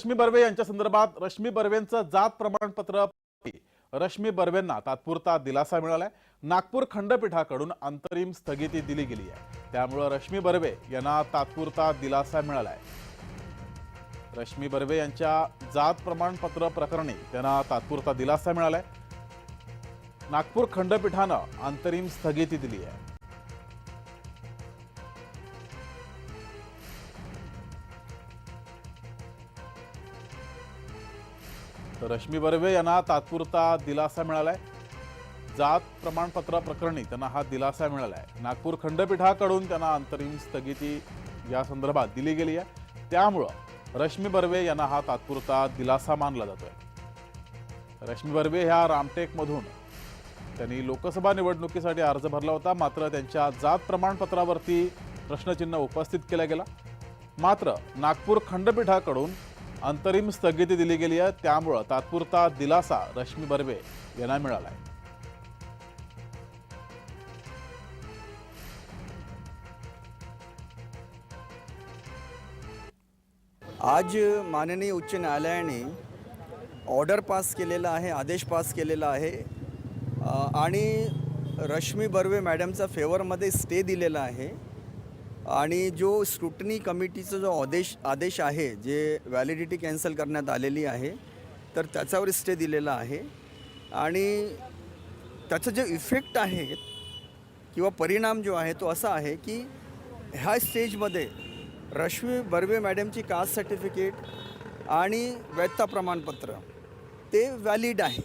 रश्मी बर्वे यांच्या संदर्भात रश्मी बर्वेंचं जात प्रमाणपत्र रश्मी बर्वेंना तात्पुरता दिलासा मिळालाय. नागपूर खंडपीठाकडून अंतरिम स्थगिती दिली गेली आहे. त्यामुळं रश्मी बर्वे यांना तात्पुरता दिलासा मिळालाय. रश्मी बर्वे यांच्या जात प्रमाणपत्र प्रकरणी त्यांना तात्पुरता दिलासा मिळालाय. नागपूर खंडपीठानं अंतरिम स्थगिती दिली आहे. तर रश्मी बर्वे यांना तात्पुरता दिलासा मिळालाय. जात प्रमाणपत्र प्रकरणी त्यांना हा दिलासा मिळाला आहे नागपूर खंडपीठाकडून त्यांना अंतरिम स्थगिती या संदर्भात दिली गेली आहे. त्यामुळं रश्मी बर्वे यांना हा तात्पुरता दिलासा मानला जातोय. रश्मी बर्वे ह्या रामटेकमधून त्यांनी लोकसभा निवडणुकीसाठी अर्ज भरला होता. मात्र त्यांच्या जात प्रमाणपत्रावरती प्रश्नचिन्ह उपस्थित केला गेला. मात्र नागपूर खंडपीठाकडून अंतरिम स्थगिती दिली गेली आहे. त्यामुळं तात्पुरता दिलासा रश्मी बर्वे यांना मिळाला आहे आज माननीय उच्च न्यायालयाने ऑर्डर पास केलेला आहे आदेश पास केलेला आहे. आणि रश्मी बर्वे मॅडमचा फेवरमध्ये स्टे दिलेला आहे. आणि जो स्क्रुटनी कमिटीचा जो आदेश आदेश आहे जे व्हॅलिडिटी कॅन्सल करण्यात आलेली आहे तर त्याच्यावर स्टे दिलेला आहे. आणि त्याचं जे इफेक्ट आहे किंवा परिणाम जो आहे तो असा आहे की ह्या स्टेजमध्ये रश्मी बर्वे मॅडमची कास्ट सर्टिफिकेट आणि वैधता प्रमाणपत्र ते व्हॅलिड आहे.